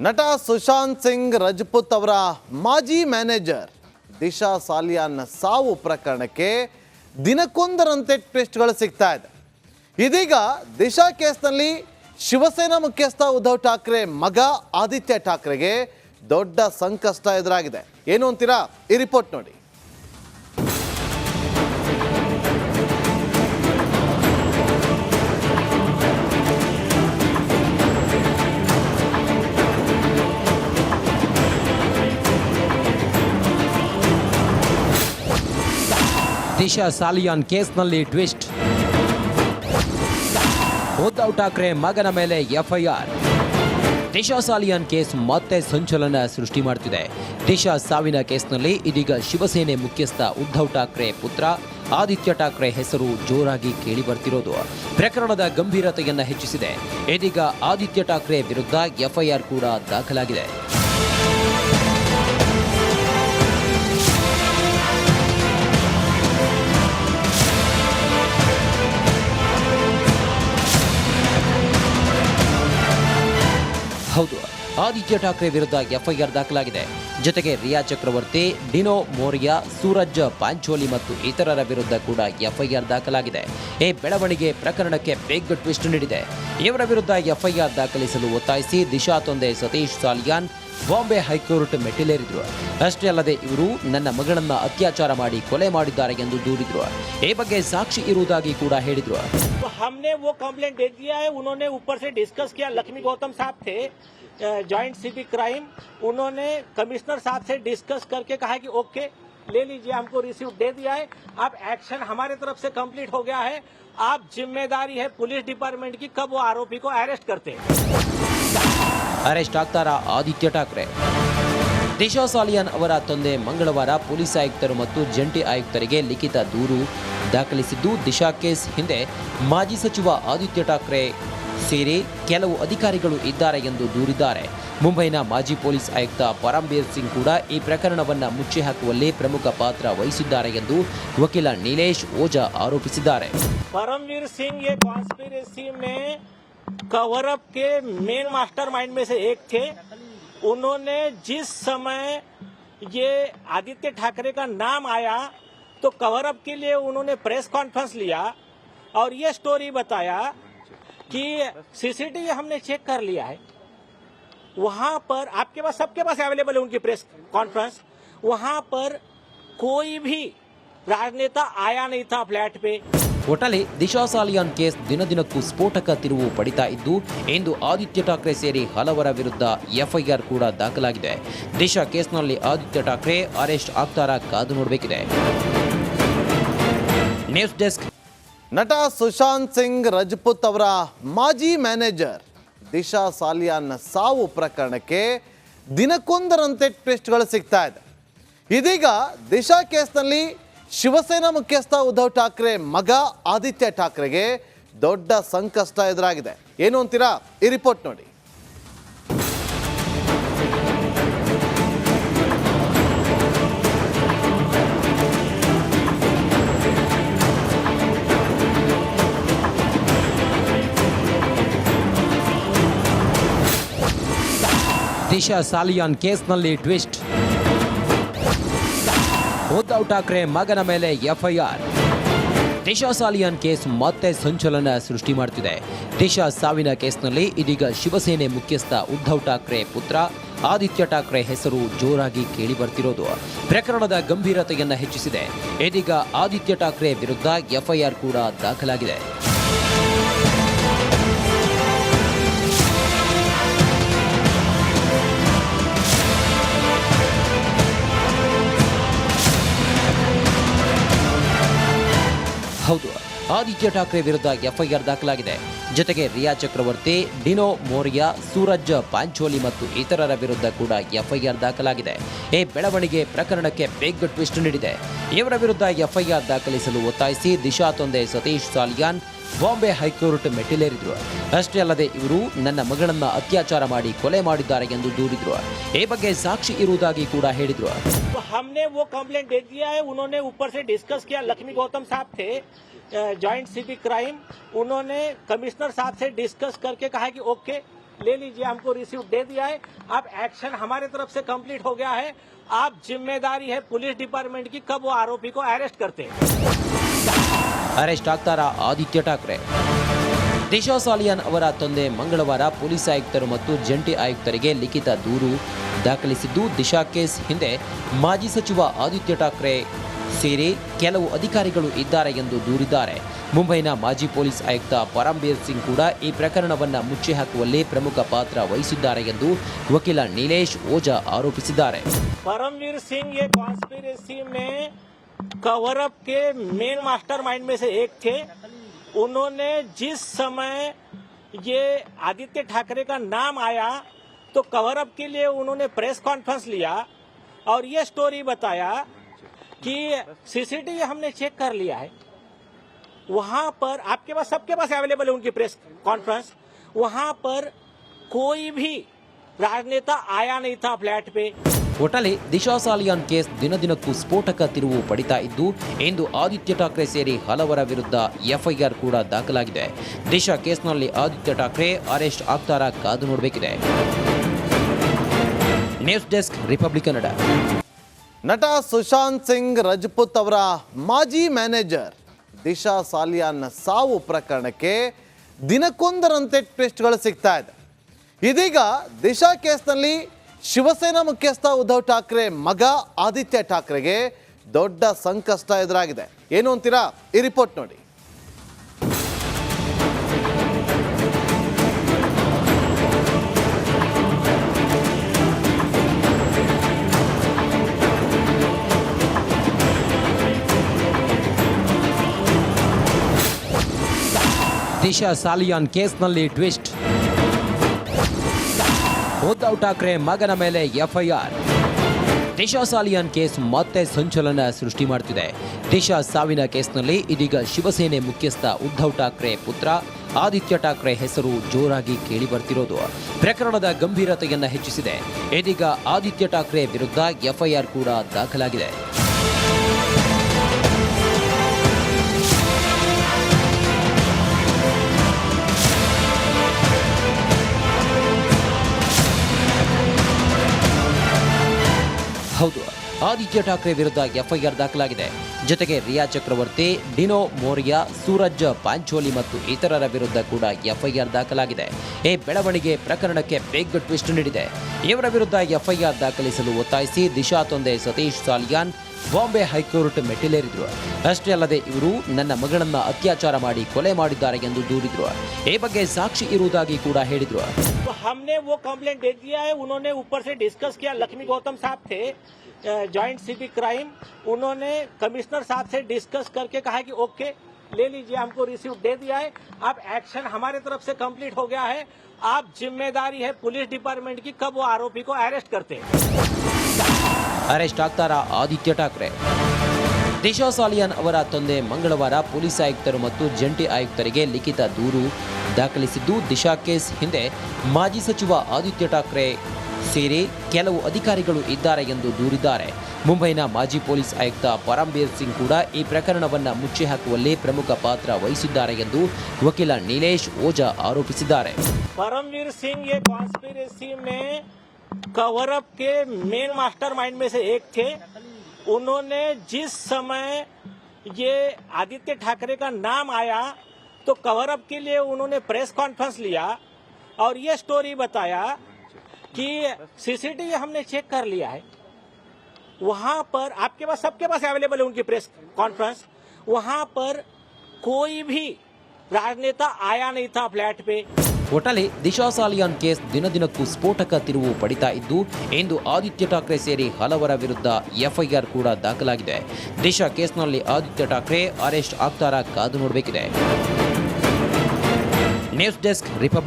ನಟ ಸುಶಾಂತ್ ಸಿಂಗ್ ರಜಪೂತ್ ಅವರ ಮಾಜಿ ಮ್ಯಾನೇಜರ್ ದಿಶಾ ಸಾಲಿಯಾನ್ ಸಾವು ಪ್ರಕರಣಕ್ಕೆ ದಿನಕ್ಕೊಂದರಂತೆ ಟ್ವಿಸ್ಟ್ಗಳು ಸಿಗ್ತಾ ಇದೆ. ಇದೀಗ ದಿಶಾ ಕೇಸ್ನಲ್ಲಿ ಶಿವಸೇನಾ ಮುಖ್ಯಸ್ಥ ಉದ್ಧವ್ ಠಾಕ್ರೆ, ಮಗ ಆದಿತ್ಯ ಠಾಕ್ರೆಗೆ ದೊಡ್ಡ ಸಂಕಷ್ಟ ಎದುರಾಗಿದೆ. ಏನು ಅಂತೀರಾ? ಈ ರಿಪೋರ್ಟ್ ನೋಡಿ. ದಿಶಾ ಸಾಲಿಯಾನ್ ಕೇಸ್ನಲ್ಲಿ ಟ್ವಿಸ್ಟ್. ಉದ್ಧವ್ ಠಾಕ್ರೆ ಮಗನ ಮೇಲೆ ಎಫ್ಐಆರ್. ದಿಶಾ ಸಾಲಿಯಾನ್ ಕೇಸ್ ಮತ್ತೆ ಸಂಚಲನ ಸೃಷ್ಟಿ ಮಾಡ್ತಿದೆ. ದಿಶಾ ಸಾವಿನ ಕೇಸ್ನಲ್ಲಿ ಇದೀಗ ಶಿವಸೇನೆ ಮುಖ್ಯಸ್ಥ ಉದ್ಧವ್ ಠಾಕ್ರೆ ಪುತ್ರ, ಆದಿತ್ಯ ಠಾಕ್ರೆ ಹೆಸರು ಜೋರಾಗಿ ಕೇಳಿ ಬರ್ತಿರೋದು ಪ್ರಕರಣದ ಗಂಭೀರತೆಯನ್ನು ಹೆಚ್ಚಿಸಿದೆ. ಇದೀಗ ಆದಿತ್ಯ ಠಾಕ್ರೆ ವಿರುದ್ಧ ಎಫ್ಐಆರ್ ಕೂಡ ದಾಖಲಾಗಿದೆ. ಹೌದು ಆದಿತ್ಯ ಠಾಕ್ರೆ ವಿರುದ್ಧ ಎಫ್ಐಆರ್ ದಾಖಲಾಗಿದೆ ಜೊತೆಗೆ ರಿಯಾ ಚಕ್ರವರ್ತಿ ಡಿನೋ ಮೋರಿಯಾ ಸೂರಜ್ ಪಾಂಚೋಲಿ ಮತ್ತು ಇತರರ ವಿರುದ್ಧ ಕೂಡ ಎಫ್ಐಆರ್ ದಾಖಲಾಗಿದೆ ಈ ಬೆಳವಣಿಗೆ ಪ್ರಕರಣಕ್ಕೆ ಬಿಗ್ ಟ್ವಿಸ್ಟ್ ನೀಡಿದೆ ಇವರ ವಿರುದ್ಧ ಎಫ್ಐಆರ್ ದಾಖಲಿಸಲು ಒತ್ತಾಯಿಸಿ ದಿಶಾ ತೊಂದೆ ಸತೀಶ್ ಸಾಲಿಯಾನ್ ಬಾಂಬೆ ಹೈಕೋರ್ಟ್ ಮೆಟ್ಟಿಲೇರಿದ್ರು ಅಷ್ಟೇ ಅಲ್ಲದೆ ಇವರು ನನ್ನ ಮಗಳನ್ನ ಅತ್ಯಾಚಾರ ಮಾಡಿ ಕೊಲೆ ಮಾಡಿದ್ದಾರೆ ಎಂದು ದೂರಿದ್ರು ಈ ಬಗ್ಗೆ ಸಾಕ್ಷಿ ಇರುವುದಾಗಿ ಕೂಡ ಹೇಳಿದ್ರು तो हमने वो कंप्लेंट दे दिया है उन्होंने ऊपर से डिस्कस किया लक्ष्मी गौतम साहब थे जॉइंट सिविक क्राइम उन्होंने कमिश्नर साहब से डिस्कस करके कहा कि ओके ले लीजिए हमको रिसीव दे दिया है अब एक्शन हमारे तरफ से कंप्लीट हो गया है आप जिम्मेदारी है पुलिस डिपार्टमेंट की कब वो आरोपी को अरेस्ट करते हैं ಅರೆಸ್ಟ್ ಆಗ್ತಾರಾ ಆದಿತ್ಯ ಠಾಕ್ರೆ ದಿಶಾ ಸಾಲಿಯಾನ್ ಅವರ ತಂದೆ ಮಂಗಳವಾರ ಪೊಲೀಸ್ ಆಯುಕ್ತರು ಮತ್ತು ಜಂಟಿ ಆಯುಕ್ತರಿಗೆ ಲಿಖಿತ ದೂರು ದಾಖಲಿಸಿದ್ದು ದಿಶಾ ಕೇಸ್ ಹಿಂದೆ ಮಾಜಿ ಸಚಿವ ಆದಿತ್ಯ ಠಾಕ್ರೆ ಸೇರಿ ಕೆಲವು ಅಧಿಕಾರಿಗಳು ಇದ್ದಾರೆ ಎಂದು ದೂರಿದ್ದಾರೆ ಮುಂಬೈನ ಮಾಜಿ ಪೊಲೀಸ್ ಆಯುಕ್ತ ಪರಂಬೀರ್ ಸಿಂಗ್ ಕೂಡ ಈ ಪ್ರಕರಣವನ್ನು ಮುಚ್ಚಿ ಹಾಕುವಲ್ಲಿ ಪ್ರಮುಖ ಪಾತ್ರ ವಹಿಸಿದ್ದಾರೆ ಎಂದು ವಕೀಲ ನೀಲೇಶ್ ಓಜಾ ಆರೋಪಿಸಿದ್ದಾರೆ परमवीर सिंह ये कॉन्स्पिरेसी में कवर अप के मेन मास्टरमाइंड में से एक थे उन्होंने जिस समय ये आदित्य ठाकरे का नाम आया तो कवर अप के लिए उन्होंने प्रेस कॉन्फ्रेंस लिया और ये स्टोरी बताया कि सीसीटीवी हमने चेक कर लिया है वहां पर आपके पास सबके पास अवेलेबल है उनकी प्रेस कॉन्फ्रेंस वहां पर कोई भी राजनेता आया नहीं था फ्लैट पे ಒಟ್ಟಲ್ಲಿ ದಿಶಾ ಸಾಲಿಯಾನ್ ಕೇಸ್ ದಿನದಿನಕ್ಕೂ ಸ್ಫೋಟಕ ತಿರುವು ಪಡಿತಾ ಇದ್ದು ಇಂದು ಆದಿತ್ಯ ಠಾಕ್ರೆ ಸೇರಿ ಹಲವರ ವಿರುದ್ಧ ಎಫ್ಐಆರ್ ಕೂಡ ದಾಖಲಾಗಿದೆ ದಿಶಾ ಕೇಸ್ನಲ್ಲಿ ಆದಿತ್ಯ ಠಾಕ್ರೆ ಅರೆಸ್ಟ್ ಆಗ್ತಾರಾ ಕಾದು ನೋಡಬೇಕಿದೆ ನ್ಯೂಸ್ ಡೆಸ್ಕ್ ನಟ ಸುಶಾಂತ್ ಸಿಂಗ್ ರಜಪೂತ್ ಅವರ ಮಾಜಿ ಮ್ಯಾನೇಜರ್ ದಿಶಾ ಸಾಲಿಯಾನ್ನ ಸಾವು ಪ್ರಕರಣಕ್ಕೆ ದಿನಕ್ಕೊಂದರಂತೆ ಟ್ವಿಸ್ಟ್ಗಳು ಸಿಗ್ತಾ ಇದೆ. ಇದೀಗ ದಿಶಾ ಕೇಸ್ನಲ್ಲಿ ಶಿವಸೇನಾ ಮುಖ್ಯಸ್ಥ ಉದ್ಧವ್ ಠಾಕ್ರೆ, ಮಗ ಆದಿತ್ಯ ಠಾಕ್ರೆಗೆ ದೊಡ್ಡ ಸಂಕಷ್ಟ ಎದುರಾಗಿದೆ. ಏನು ಅಂತೀರಾ? ಈ ರಿಪೋರ್ಟ್ ನೋಡಿ. ದಿಶಾ ಸಾಲಿಯಾನ್ ಕೇಸ್ನಲ್ಲಿ ಟ್ವಿಸ್ಟ್. ಉದ್ಧವ್ ಠಾಕ್ರೆ ಮಗನ ಮೇಲೆ ಎಫ್ಐಆರ್. ದಿಶಾ ಸಾಲಿಯಾನ್ ಕೇಸ್ ಮತ್ತೆ ಸಂಚಲನ ಸೃಷ್ಟಿ ಮಾಡ್ತಿದೆ. ದಿಶಾ ಸಾವಿನ ಕೇಸ್ನಲ್ಲಿ ಇದೀಗ ಶಿವಸೇನೆ ಮುಖ್ಯಸ್ಥ ಉದ್ಧವ್ ಠಾಕ್ರೆ ಪುತ್ರ. ಆದಿತ್ಯ ಠಾಕ್ರೆ ಹೆಸರು ಜೋರಾಗಿ ಕೇಳಿ ಬರ್ತಿರೋದು. ಪ್ರಕರಣದ ಗಂಭೀರತೆಯನ್ನು ಹೆಚ್ಚಿಸಿದೆ. ಇದೀಗ ಆದಿತ್ಯ ಠಾಕ್ರೆ ವಿರುದ್ಧ ಎಫ್ಐಆರ್ ಕೂಡ ದಾಖಲಾಗಿದೆ. ಹೌದು. ಆದಿತ್ಯ ಠಾಕ್ರೆ ವಿರುದ್ಧ ಎಫ್ಐಆರ್ ದಾಖಲಾಗಿದೆ. ಜೊತೆಗೆ ರಿಯಾ ಚಕ್ರವರ್ತಿ, ಡಿನೋ ಮೋರಿಯಾ, ಸೂರಜ್ ಪಾಂಚೋಲಿ ಮತ್ತು ಇತರರ ವಿರುದ್ಧ ಕೂಡ ಎಫ್ಐಆರ್ ದಾಖಲಾಗಿದೆ. ಈ ಬೆಳವಣಿಗೆ ಪ್ರಕರಣಕ್ಕೆ ಬೇಗ ಟ್ವಿಸ್ಟ್ ನೀಡಿದೆ. ಇವರ ವಿರುದ್ಧ ಎಫ್ಐಆರ್ ದಾಖಲಿಸಲು ಒತ್ತಾಯಿಸಿ ದಿಶಾ ತೊಂದೆ ಸತೀಶ್ ಸಾಲಿಯಾನ್ ಬಾಂಬೆ ಹೈಕೋರ್ಟ್ ಮೆಟ್ಟಿಲೇರಿದ್ರು ಅಷ್ಟೇ ಅಲ್ಲದೆ ಇವರು ನನ್ನ ಮಗಳನ್ನ ಅತ್ಯಾಚಾರ ಮಾಡಿ ಕೊಲೆ ಮಾಡಿದ್ದಾರೆ ಎಂದು ದೂರಿದ್ರು ಈ ಬಗ್ಗೆ ಸಾಕ್ಷಿ ಇರುವುದಾಗಿ ಕೂಡ ಹೇಳಿದ್ರು तो हमने वो कंप्लेंट दे दिया है उन्होंने ऊपर से डिस्कस किया लक्ष्मी गौतम साहब थे जॉइंट सिविक क्राइम उन्होंने कमिश्नर साहब से डिस्कस करके कहा कि ओके ले लीजिए हमको रिसीव दे दिया है अब एक्शन हमारे तरफ से कंप्लीट हो गया है आप जिम्मेदारी है पुलिस डिपार्टमेंट की कब वो आरोपी को अरेस्ट करते हैं ಅರೆಸ್ಟ್ ಆಗ್ತಾರಾ ಆದಿತ್ಯ ಠಾಕ್ರೆ? ದಿಶಾ ಸಾಲಿಯಾನ್ ಅವರ ತಂದೆ ಮಂಗಳವಾರ ಪೊಲೀಸ್ ಆಯುಕ್ತರು ಮತ್ತು ಜಂಟಿ ಆಯುಕ್ತರಿಗೆ ಲಿಖಿತ ದೂರು ದಾಖಲಿಸಿದ್ದು, ದಿಶಾ ಕೇಸ್ ಹಿಂದೆ ಮಾಜಿ ಸಚಿವ ಆದಿತ್ಯ ಠಾಕ್ರೆ ಸೇರಿ ಕೆಲವು ಅಧಿಕಾರಿಗಳು ಇದ್ದಾರೆ ಎಂದು ದೂರಿದ್ದಾರೆ. ಮುಂಬೈನ ಮಾಜಿ ಪೊಲೀಸ್ ಆಯುಕ್ತ ಪರಂಬೀರ್ ಸಿಂಗ್ ಕೂಡ ಈ ಪ್ರಕರಣವನ್ನು ಮುಚ್ಚಿ ಹಾಕುವಲ್ಲಿ ಪ್ರಮುಖ ಪಾತ್ರ ವಹಿಸಿದ್ದಾರೆ ಎಂದು ವಕೀಲ ನೀಲೇಶ್ ಓಜಾ ಆರೋಪಿಸಿದ್ದಾರೆ. ಪರಂಬೀರ್ ಸಿಂಗ್ ये कॉन्स्पिरेसी में कवर अप के मेन मास्टरमाइंड में से एक थे। उन्होंने जिस समय ये आदित्य ठाकरे का नाम आया तो कवरअप के लिए उन्होंने प्रेस कॉन्फ्रेंस लिया और ये स्टोरी बताया कि सीसीटीवी हमने चेक कर लिया है। वहाँ पर आपके पास, सबके पास अवेलेबल है उनकी प्रेस कॉन्फ्रेंस। वहाँ पर कोई भी राजनेता आया नहीं था फ्लैट पे। ಒಟ್ಟಲ್ಲಿ ದಿಶಾ ಸಾಲಿಯಾನ್ ಕೇಸ್ ದಿನದಿನಕ್ಕೂ ಸ್ಫೋಟಕ ತಿರುವು ಪಡಿತಾ ಇದ್ದು, ಇಂದು ಆದಿತ್ಯ ಠಾಕ್ರೆ ಸೇರಿ ಹಲವರ ವಿರುದ್ಧ ಎಫ್ಐಆರ್ ಕೂಡ ದಾಖಲಾಗಿದೆ. ದಿಶಾ ಕೇಸ್ನಲ್ಲಿ ಆದಿತ್ಯ ಠಾಕ್ರೆ ಅರೆಸ್ಟ್ ಆಗ್ತಾರ ಕಾದು ನೋಡಬೇಕಿದೆ. News desk, Republic Kannada. ನಟ ಸುಶಾಂತ್ ಸಿಂಗ್ ರಜಪೂತ್ ಅವರ ಮಾಜಿ ಮ್ಯಾನೇಜರ್ ದಿಶಾ ಸಾಲಿಯಾನ್ ಸಾವು ಪ್ರಕರಣಕ್ಕೆ ದಿನಕ್ಕೊಂದರಂತೆ ಟ್ವಿಸ್ಟ್ಗಳು ಸಿಗ್ತಾ ಇದೆ. ಇದೀಗ ದಿಶಾ ಕೇಸ್ನಲ್ಲಿ ಶಿವಸೇನಾ ಮುಖ್ಯಸ್ಥ ಉದ್ಧವ್ ಠಾಕ್ರೆ, ಮಗ ಆದಿತ್ಯ ಠಾಕ್ರೆಗೆ ದೊಡ್ಡ ಸಂಕಷ್ಟ ಎದುರಾಗಿದೆ. ಏನು ಅಂತೀರಾ? ಈ ರಿಪೋರ್ಟ್ ನೋಡಿ. ದಿಶಾ ಸಾಲಿಯಾನ್ ಕೇಸ್ನಲ್ಲಿ ಟ್ವಿಸ್ಟ್. ಉದ್ಧವ್ ಠಾಕ್ರೆ ಮಗನ ಮೇಲೆ ಎಫ್ಐಆರ್ ದಿಶಾ ಸಾಲಿಯಾನ್ ಕೇಸ್ ಮತ್ತೆ ಸಂಚಲನ ಸೃಷ್ಟಿ ಮಾಡುತ್ತಿದೆ ದಿಶಾ ಸಾವಿನ ಕೇಸ್ನಲ್ಲಿ ಇದೀಗ ಶಿವಸೇನೆ ಮುಖ್ಯಸ್ಥ ಉದ್ಧವ್ ಠಾಕ್ರೆ ಪುತ್ರ. ಆದಿತ್ಯ ಠಾಕ್ರೆ ಹೆಸರು ಜೋರಾಗಿ ಕೇಳಿ ಬರ್ತಿರೋದು. ಪ್ರಕರಣದ ಗಂಭೀರತೆಯನ್ನು ಹೆಚ್ಚಿಸಿದೆ. ಇದೀಗ ಆದಿತ್ಯ ಠಾಕ್ರೆ ವಿರುದ್ಧ ಎಫ್ಐಆರ್ ಕೂಡ ದಾಖಲಾಗಿದೆ. ಆದಿತ್ಯ ಠಾಕ್ರೆ ವಿರುದ್ಧ ಎಫ್ಐಆರ್ ದಾಖಲಾಗಿದೆ. ಜೊತೆಗೆ ರಿಯಾ ಚಕ್ರವರ್ತಿ, ಡಿನೋ ಮೋರಿಯಾ, ಸೂರಜ್ ಪಾಂಚೋಲಿ ಮತ್ತು ಇತರರ ವಿರುದ್ಧ ಕೂಡ ಎಫ್ಐಆರ್ ದಾಖಲಾಗಿದೆ. ಈ ಬೆಳವಣಿಗೆ ಪ್ರಕರಣಕ್ಕೆ ಬಿಗ್ ಟ್ವಿಸ್ಟ್ ನೀಡಿದೆ. ಇವರ ವಿರುದ್ಧ ಎಫ್ಐಆರ್ ದಾಖಲಿಸಲು ಒತ್ತಾಯಿಸಿ ದಿಶಾ ತೊಂದೆ ಸತೀಶ್ ಸಾಲಿಯಾನ್ ಬಾಂಬೆ ಹೈಕೋರ್ಟ್ ಮೆಟ್ಟಿಲೇರಿದ್ರು ಅಷ್ಟೇ ಅಲ್ಲದೆ ಇವರು ನನ್ನ ಮಗಳನ್ನ ಅತ್ಯಾಚಾರ ಮಾಡಿ ಕೊಲೆ ಮಾಡಿದ್ದಾರೆ ಎಂದು ದೂರಿದ್ರು ಈ ಬಗ್ಗೆ ಸಾಕ್ಷಿ ಇರುವುದಾಗಿ ಕೂಡ ಹೇಳಿದ್ರು तो हमने वो कंप्लेंट दे दिया है उन्होंने ऊपर से डिस्कस किया लक्ष्मी गौतम साहब थे जॉइंट सिटी क्राइम उन्होंने कमिश्नर साहब से डिस्कस करके कहा कि ओके ले लीजिए हमको रिसीव दे दिया है अब एक्शन हमारे तरफ से कंप्लीट हो गया है आप जिम्मेदारी है पुलिस डिपार्टमेंट की कब वो आरोपी को अरेस्ट करते हैं ಅರೆಸ್ಟ್ ಆಗ್ತಾರಾ ಆದಿತ್ಯ ಠಾಕ್ರೆ? ದಿಶಾ ಸಾಲಿಯನ್ ಅವರ ತಂದೆ ಮಂಗಳವಾರ ಪೊಲೀಸ್ ಆಯುಕ್ತರು ಮತ್ತು ಜಂಟಿ ಆಯುಕ್ತರಿಗೆ ಲಿಖಿತ ದೂರು ದಾಖಲಿಸಿದ್ದು ದಿಶಾ ಕೇಸ್ ಹಿಂದೆ ಮಾಜಿ ಸಚಿವ ಆದಿತ್ಯ ಠಾಕ್ರೆ ಸೇರಿ ಕೆಲವು ಅಧಿಕಾರಿಗಳು ಇದ್ದಾರೆ ಎಂದು ದೂರಿದ್ದಾರೆ. ಮುಂಬೈನ ಮಾಜಿ ಪೊಲೀಸ್ ಆಯುಕ್ತ ಪರಂಬೀರ್ ಸಿಂಗ್ ಕೂಡ ಈ ಪ್ರಕರಣವನ್ನು ಮುಚ್ಚಿ ಹಾಕುವಲ್ಲಿ ಪ್ರಮುಖ ಪಾತ್ರ ವಹಿಸಿದ್ದಾರೆ ಎಂದು ವಕೀಲ ನೀಲೇಶ್ ಓಜಾ ಆರೋಪಿಸಿದ್ದಾರೆ. ಪರಮ್ವೀರ್ ಸಿಂಗ್ ये कॉन्स्पिरेसी में कवर अप के मेन मास्टरमाइंड में से एक थे। उन्होंने जिस समय ये आदित्य ठाकरे का नाम आया तो कवर अप के लिए उन्होंने प्रेस कॉन्फ्रेंस लिया और ये स्टोरी बताया कि सीसीटीवी हमने चेक कर लिया है। वहाँ पर आपके पास, सबके पास अवेलेबल है उनकी प्रेस कॉन्फ्रेंस। वहाँ पर कोई भी राजनेता आया नहीं था फ्लैट पे। ಒಟ್ಟಲ್ಲಿ ದಿಶಾ ಸಾಲಿಯಾನ್ ಕೇಸ್ ದಿನದಿನಕ್ಕೂ ಸ್ಫೋಟಕ ತಿರುವು ಪಡಿತಾ ಇದ್ದು ಎಂದು ಆದಿತ್ಯ ಠಾಕ್ರೆ ಸೇರಿ ಹಲವರ ವಿರುದ್ಧ ಎಫ್ಐಆರ್ ಕೂಡ ದಾಖಲಾಗಿದೆ. ದಿಶಾ ಕೇಸ್ನಲ್ಲಿ ಆದಿತ್ಯ ಠಾಕ್ರೆ ಅರೆಸ್ಟ್ ಆಗ್ತಾರ ಕಾದು ನೋಡಬೇಕಿದೆ. News desk republic